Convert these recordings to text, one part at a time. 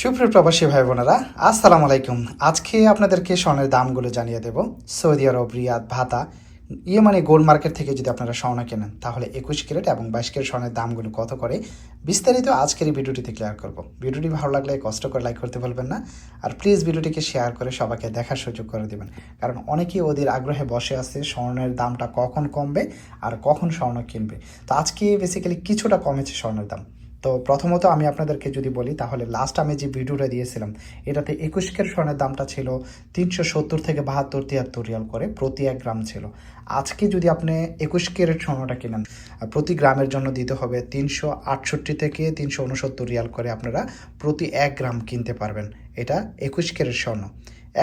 সুপ্রিয় প্রবাসী ভাই বোনেরা, আসসালামু আলাইকুম। আজকে আপনাদেরকে স্বর্ণের দামগুলো জানিয়ে দেব। সৌদি আরব, রিয়াদ, ভাতা ইয়ে মানে গোল্ড মার্কেট থেকে যদি আপনারা স্বর্ণ কেনেন, তাহলে একুশ ক্যারেট এবং বাইশ ক্যারেট স্বর্ণের দামগুলো কত করে, বিস্তারিত আজকের এই ভিডিওটিতে ক্লিয়ার করব। ভিডিওটি ভালো লাগলে কষ্ট করে লাইক করতে বলবেন না, আর প্লিজ ভিডিওটিকে শেয়ার করে সবাইকে দেখার সুযোগ করে দেবেন। কারণ অনেকেই ওদের আগ্রহে বসে আছে স্বর্ণের দামটা কখন কমবে আর কখন স্বর্ণ কিনবে। তো আজকে বেসিক্যালি কিছুটা কমেছে স্বর্ণের দাম। তো প্রথমত আমি আপনাদেরকে যদি বলি, তাহলে লাস্ট আমি যে ভিডিওটা দিয়েছিলাম, এটাতে একুশ কের স্বর্ণের দামটা ছিল তিনশো সত্তর থেকে বাহাত্তর, তিয়াত্তর রিয়াল করে প্রতি এক গ্রাম ছিল। আজকে যদি আপনি একুশ কেরের স্বর্ণটা কিনেন, প্রতি গ্রামের জন্য দিতে হবে তিনশো আটষট্টি থেকে তিনশো উনসত্তর রিয়াল করে আপনারা প্রতি এক গ্রাম কিনতে পারবেন। এটা একুশ কেরের স্বর্ণ।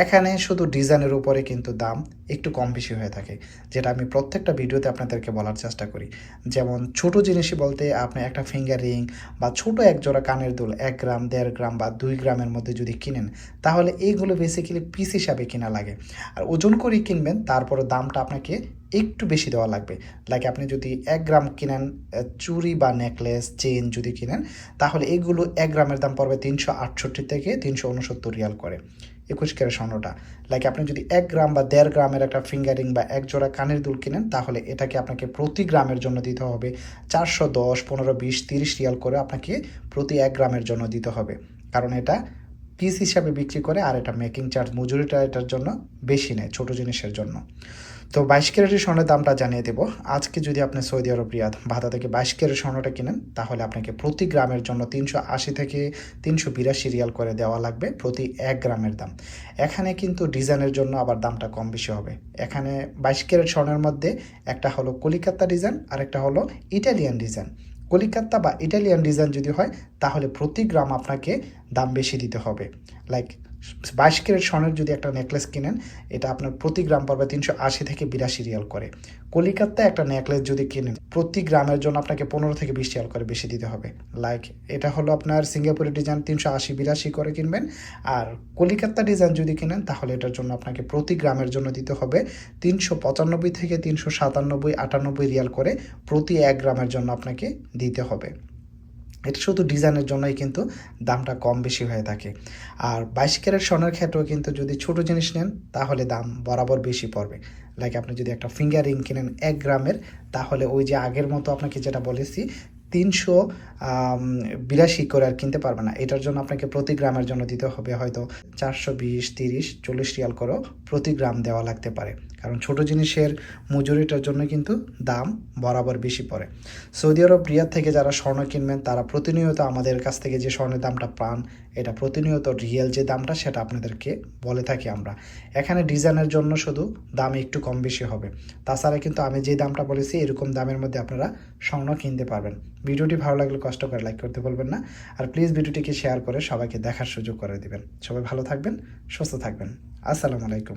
এখানে শুধু ডিজাইনের উপরে কিন্তু দাম একটু কম বেশি হয়ে থাকে, যেটা আমি প্রত্যেকটা ভিডিওতে আপনাদেরকে বলার চেষ্টা করি। যেমন ছোট জিনিসই বলতে আপনি একটা ফিঙ্গার রিং বা ছোট এক জোড়া কানের দুল, এক গ্রাম, দেড় গ্রাম বা দুই গ্রামের মধ্যে যদি কিনেন, তাহলে এইগুলো বেসিক্যালি পিস হিসাবে কিনা লাগে। আর ওজন করে কিনবেন, তারপরে দামটা আপনাকে একটু বেশি দেওয়া লাগবে। লাইক আপনি যদি এক গ্রাম কিনেন চুড়ি বা নেকলেস চেন যদি কিনেন, তাহলে এগুলো এক গ্রামের দাম পড়বে তিনশো আটষট্টি থেকে তিনশো উনসত্তর রিয়াল করে। একুশ ক্যারেট স্বর্ণটা। লাইক আপনি যদি এক গ্রাম বা দেড় গ্রামের একটা ফিঙ্গারিং বা এক জোড়া কানের দুল কিনেন, তাহলে এটাকে আপনাকে প্রতি গ্রামের জন্য দিতে হবে চারশো দশ, পনেরো, বিশ, তিরিশ রিয়াল করে আপনাকে প্রতি এক গ্রামের জন্য দিতে হবে। কারণ এটা পিস হিসাবে বিক্রি করে আর এটা মেকিং চার্জ মজুরিটা এটার জন্য বেশি নেয়, ছোট জিনিসের জন্য। তো বাইশ ক্যারেটের স্বর্ণের দামটা জানিয়ে দেবো। আজকে যদি আপনি সৌদি আরব, রিয়াদ ভাতা থেকে বাইশ ক্যারেট স্বর্ণটা কিনেন, তাহলে আপনাকে প্রতি গ্রামের জন্য তিনশো আশি থেকে তিনশো বিরাশি রিয়াল করে দেওয়া লাগবে প্রতি এক গ্রামের দাম। এখানে কিন্তু ডিজাইনের জন্য আবার দামটা কম বেশি হবে। এখানে বাইশ ক্যারেট স্বর্ণের মধ্যে একটা হলো কলিকাতা ডিজাইন আর একটা হলো ইটালিয়ান ডিজাইন। কলিকাতা বা ইটালিয়ান ডিজাইন যদি হয়, তাহলে প্রতি গ্রাম আপনাকে দাম বেশি দিতে হবে। লাইক বাইশ ক্যারেট স্বর্ণের যদি একটা নেকলেস কিনেন, এটা আপনার প্রতি গ্রাম পড়বে তিনশো আশি থেকে বিরাশি রিয়াল করে। কলিকাতায় একটা নেকলেস যদি কিনেন, প্রতি গ্রামের জন্য আপনাকে পনেরো থেকে বিশ রিয়াল করে বেশি দিতে হবে। লাইক এটা হলো আপনার সিঙ্গাপুরের ডিজাইন তিনশো আশি বিরাশি করে কিনবেন। আর কলিকাতা ডিজাইন যদি কিনেন, তাহলে এটার জন্য আপনাকে প্রতি গ্রামের জন্য দিতে হবে তিনশো পঁচানব্বই থেকে তিনশো সাতানব্বই আটানব্বই রিয়াল করে প্রতি এক গ্রামের জন্য আপনাকে দিতে হবে। এটা শুধু ডিজাইনের জন্যই কিন্তু দামটা কম বেশি হয়ে থাকে। আর বাইশ ক্যারেট স্বর্ণের ক্ষেত্রেও কিন্তু যদি ছোট জিনিস নেন, তাহলে দাম বরাবর বেশি পড়বে। লাইক আপনি যদি একটা ফিঙ্গার রিং কিনেন এক গ্রামের, তাহলে ওই যে আগের মতো আপনাকে যেটা বলেছি তিনশো বিরাশি করে আর কিনতে পারবে না। এটার জন্য আপনাকে প্রতি গ্রামের জন্য দিতে হবে হয়তো চারশো বিশ, তিরিশ, চল্লিশ রিয়াল করেও প্রতি গ্রাম দেওয়া লাগতে পারে। কারণ ছোট জিনিসের মজুরিটার জন্য কিন্তু দাম বরাবর বেশি পড়ে। সৌদি আরব, রিয়াদ থেকে যারা স্বর্ণ কিনবেন, তারা প্রতিনিয়ত আমাদের কাছ থেকে যে স্বর্ণের দামটা পান, এটা প্রতিনিয়ত রিয়েল যে দামটা, সেটা আপনাদেরকে বলে থাকি আমরা। এখানে ডিজাইনের জন্য শুধু দাম একটু কম বেশি হবে। তাছাড়া কিন্তু আমি যে দামটা বলেছি, এরকম দামের মধ্যে আপনারা স্বর্ণ কিনতে পারবেন। ভিডিওটি ভালো লাগলে কষ্ট করে লাইক করতে বলবেন না। আর প্লিজ ভিডিওটিকে শেয়ার করে সবাইকে দেখার সুযোগ করে দিবেন। সবাই ভালো থাকবেন, সুস্থ থাকবেন। আসসালামু আলাইকুম।